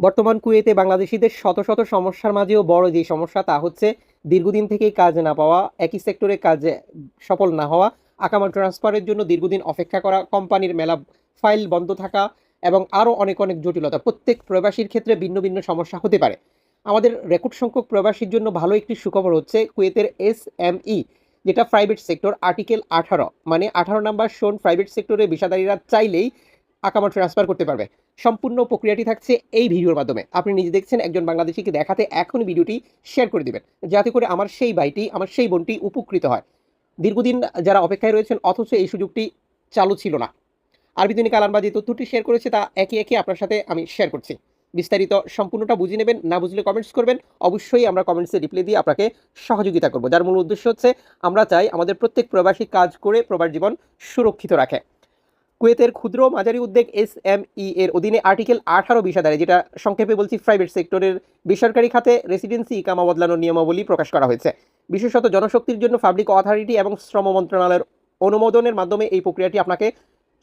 বর্তমান কুয়েতে বাংলাদেশিদের শত শত সমস্যার মাঝেও বড় যে সমস্যা তা হচ্ছে দীর্ঘদিন থেকেই কাজ না পাওয়া, একই সেক্টরে কাজে সফল না হওয়া, আকামা ট্রান্সফারের জন্য দীর্ঘদিন অপেক্ষা করা, কোম্পানির মেলা ফাইল বন্ধ থাকা এবং আরও অনেক অনেক জটিলতা। প্রত্যেক প্রবাসীর ক্ষেত্রে ভিন্ন ভিন্ন সমস্যা হতে পারে। আমাদের রেকর্ড সংখ্যক প্রবাসীর জন্য ভালো একটি সুখবর হচ্ছে কুয়েতের এস এম ই, যেটা প্রাইভেট সেক্টর আর্টিকেল আঠারো মানে আঠারো নাম্বার শোন প্রাইভেট সেক্টরে বিষাদারীরা চাইলেই আকামা ট্রান্সফার করতে পারবে। সম্পূর্ণ প্রক্রিয়াটি থাকছে এই ভিডিওর মাধ্যমে। আপনি নিজে দেখছেন একজন বাংলাদেশিকে দেখাতে এখন ভিডিওটি শেয়ার করে দিবেন, যাতে করে আমার সেই ভাইটি, আমার সেই বোনটি উপকৃত হয়। দীর্ঘদিন যারা অপেক্ষায় রয়েছেন, অথচ এই সুযোগটি চালু ছিল না। আরবি দৈনিক আলানবাদ যে তথ্যটি শেয়ার করেছে তা একে একে আপনার সাথে আমি শেয়ার করছি। বিস্তারিত সম্পূর্ণটা বুঝে নেবেন, না বুঝলে কমেন্টস করবেন, অবশ্যই আমরা কমেন্টসে রিপ্লাই দিয়ে আপনাকে সহযোগিতা করব। যার মূল উদ্দেশ্য হচ্ছে, আমরা চাই আমাদের প্রত্যেক প্রবাসী কাজ করে প্রবাস জীবন সুরক্ষিত রাখে। কুয়েতের ক্ষুদ্র মাঝারি উদ্যোগ এস এম ই এর অধীনে আর্টিকেল আঠারো বিষাদারে যেটা সংক্ষেপে বলছি প্রাইভেট সেক্টরের বেসরকারি খাতে রেসিডেন্সি ইকামা বদলানোর নিয়মাবলী প্রকাশ করা হয়েছে। বিশেষত জনশক্তির জন্য পাবলিক অথরিটি এবং শ্রম মন্ত্রণালয়ের অনুমোদনের মাধ্যমে এই প্রক্রিয়াটি আপনাকে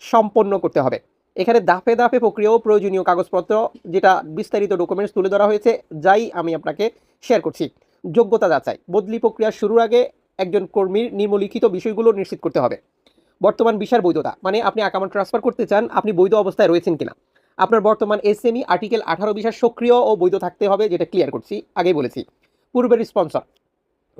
সম্পন্ন করতে হবে। এখানে দাফে দাফে প্রক্রিয়া ও প্রয়োজনীয় কাগজপত্র, যেটা বিস্তারিত ডকুমেন্টস তুলে ধরা হয়েছে, যাই আমি আপনাকে শেয়ার করছি। যোগ্যতা যাচাই, বদলি প্রক্রিয়া শুরুর আগে একজন কর্মীর নিম্নলিখিত বিষয়গুলো নিশ্চিত করতে হবে। বর্তমান বিষয়ের বৈধতা। মানে আপনি অ্যাকাউন্ট ট্রান্সফার করতে চান, আপনি বৈধ অবস্থায় রয়েছেন কিনা। আপনার বর্তমান এসএমই আর্টিকেল আঠারো বিষয় সক্রিয় ও বৈধ থাকতে হবে, যেটা ক্লিয়ার করছি, আগেই বলেছি। পূর্বের স্পন্সর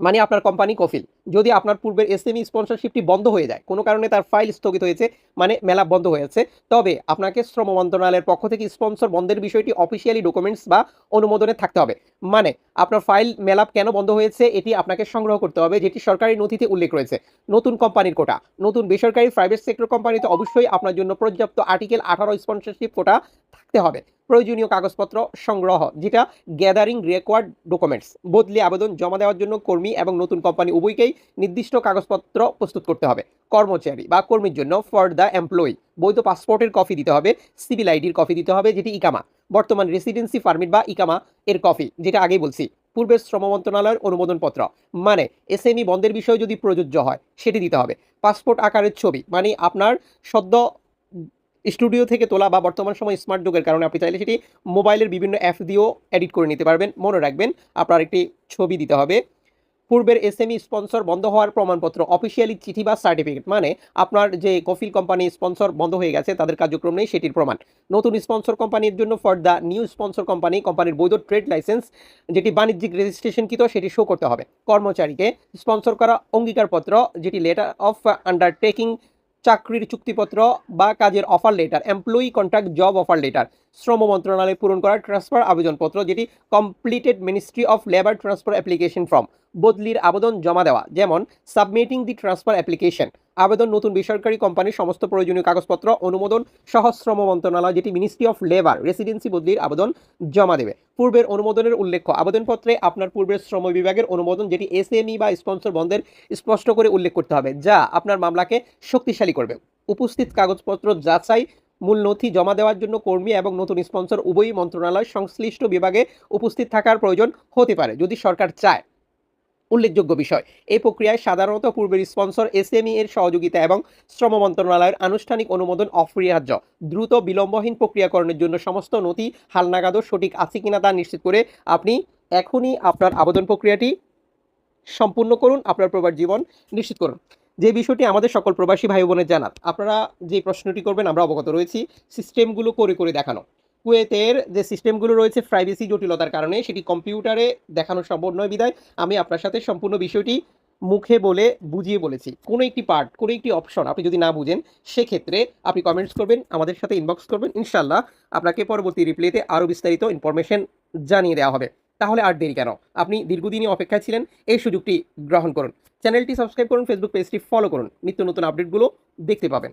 মানে আপনার কোম্পানি কফিল। যদি আপনার পূর্বের এসএমই স্পন্সরশিপটি বন্ধ হয়ে যায়, কোনো কারণে তার ফাইল স্থগিত হয়েছে মানে মেলা বন্ধ হয়েছে তবে আপনাকে শ্রম মন্ত্রণালয়ের পক্ষ থেকে স্পন্সর বন্ধের বিষয়টি অফিসিয়ালি ডকুমেন্টস বা অনুমোদনে থাকতে হবে। মানে আপনার ফাইল মেলাপ কেন বন্ধ হয়েছে, এটি আপনাকে সংগ্রহ করতে হবে, যেটি সরকারি নথিতে উল্লেখ রয়েছে। নতুন কোম্পানির কোটা। নতুন বেসরকারি প্রাইভেট সেক্টর কোম্পানিতে অবশ্যই আপনার জন্য পর্যাপ্ত আর্টিকেল আঠারো স্পন্সরশিপ কোটা থাকতে হবে। প্রয়োজনীয় কাগজপত্র সংগ্রহ, যেটা গ্যাদারিং রেকোয়ার্ড ডকুমেন্টস বদলি আবেদন জমা দেওয়ার জন্য কর্মী এবং নতুন কোম্পানি উভয়কেই নির্দিষ্ট কাগজপত্র প্রস্তুত করতে হবে। কর্মচারী বা কর্মীর জন্য ফর দ্য এমপ্লয়ি বৈধ পাসপোর্টের কপি দিতে হবে সিভিল আইডির কপি দিতে হবে, যেটি ইকামা। বর্তমান রেসিডেন্সি পারমিট বা ইকামা এর কপি যেটা আগেই বলছি, পূর্বের শ্রম মন্ত্রণালয়ের অনুমোদনপত্র। মানে এসএমই বন্ধের বিষয় যদি প্রযোজ্য হয়, সেটি দিতে হবে। পাসপোর্ট আকারের ছবি মানে আপনার সদ্য স্টুডিও থেকে তোলা বা বর্তমান সময় স্মার্ট যুগের কারণে আপনি চাইলে সেটি মোবাইলের বিভিন্ন অ্যাপ দিয়েও এডিট করে নিতে পারবেন। মনে রাখবেন, আপনার একটি ছবি দিতে হবে। পূর্বের এসএমই স্পন্সর বন্ধ হওয়ার প্রমাণপত্র অফিসিয়ালি চিঠি বা সার্টিফিকেট মানে আপনার যে কফিল কোম্পানি স্পন্সর বন্ধ হয়ে গেছে, তাদের কার্যক্রম নেই, সেটির প্রমাণ। নতুন স্পন্সর কোম্পানির জন্য for the new sponsor company কোম্পানির বৈধ ট্রেড লাইসেন্স যেটি বাণিজ্যিক রেজিস্ট্রেশনকৃত সেটি শো করতে হবে। কর্মচারীকে স্পন্সর করা অঙ্গীকারপত্র, যেটি লেটার অফ আন্ডারটেকিং চাকরির চুক্তিপত্র বা কাজের offer letter employee contract job offer letter শ্রম মন্ত্রণালয়ে পূরণ করা ট্রান্সফার আবেদনপত্র, যেটি completed ministry of labour transfer application form বদলির আবেদন জমা দেওয়া, যেমন সাবমিটিং দি ট্রান্সফার অ্যাপ্লিকেশন আবেদন, নতুন বেসরকারি কোম্পানির সমস্ত প্রয়োজনীয় কাগজপত্র, অনুমোদন সহ শ্রম মন্ত্রণালয়, যেটি মিনিস্ট্রি অফ লেবার রেসিডেন্সি বদলির আবেদন জমা দেবে। পূর্বের অনুমোদনের উল্লেখ্য, আবেদনপত্রে আপনার পূর্বের শ্রম বিভাগের অনুমোদন, যেটি এসএমই বা স্পন্সর বন্ধের স্পষ্ট করে উল্লেখ করতে হবে, যা আপনার মামলাকে শক্তিশালী করবে। উপস্থিত কাগজপত্র যাচাই মূল নথি জমা দেওয়ার জন্য কর্মী এবং নতুন স্পন্সর উভয়ই মন্ত্রণালয় সংশ্লিষ্ট বিভাগে উপস্থিত থাকার প্রয়োজন হতে পারে, যদি সরকার চায়। উল্লেখযোগ্য বিষয়। এই প্রক্রিয়ায় সাধারণত পূর্বের স্পন্সর এসএমই এর সহযোগিতা এবং শ্রম মন্ত্রণালয়ের আনুষ্ঠানিক অনুমোদন অপরিহার্য। দ্রুত বিলম্বহীন প্রক্রিয়াকরণের জন্য সমস্ত নথি হালনাগাদও সঠিক আছে কিনা তা নিশ্চিত করে আপনি এখনই আপনার আবেদন প্রক্রিয়াটি সম্পূর্ণ করুন, আপনার প্রবার জীবন নিশ্চিত করুন। যে বিষয়টি আমাদের সকল প্রবাসী ভাই বোনের জানার আপনারা যে প্রশ্নটি করবেন আমরা অবগত রয়েছি। সিস্টেমগুলো করে করে দেখানো। কুয়েতের যে সিস্টেমগুলো রয়েছে প্রাইভেসি জটিলতার কারণে, সেটি কম্পিউটারে দেখানো সম্ভব নয় বিদায়। আমি আপনার সাথে সম্পূর্ণ বিষয়টি মুখে বলে বুঝিয়ে বলেছি। কোনো একটি পার্ট কোনো একটি অপশন আপনি যদি না বুঝেন, সেক্ষেত্রে আপনি কমেন্টস করবেন, আমাদের সাথে ইনবক্স করবেন। ইনশাল্লাহ আপনাকে পরবর্তী রিপ্লেতে আরও বিস্তারিত ইনফরমেশন জানিয়ে দেওয়া হবে। তাহলে আর দেরি কেন? আপনি দীর্ঘদিনই অপেক্ষায় ছিলেন, এই সুযোগটি গ্রহণ করুন। চ্যানেলটি সাবস্ক্রাইব করুন ফেসবুক পেজটি ফলো করুন। নিত্য নতুন আপডেটগুলো দেখতে পাবেন।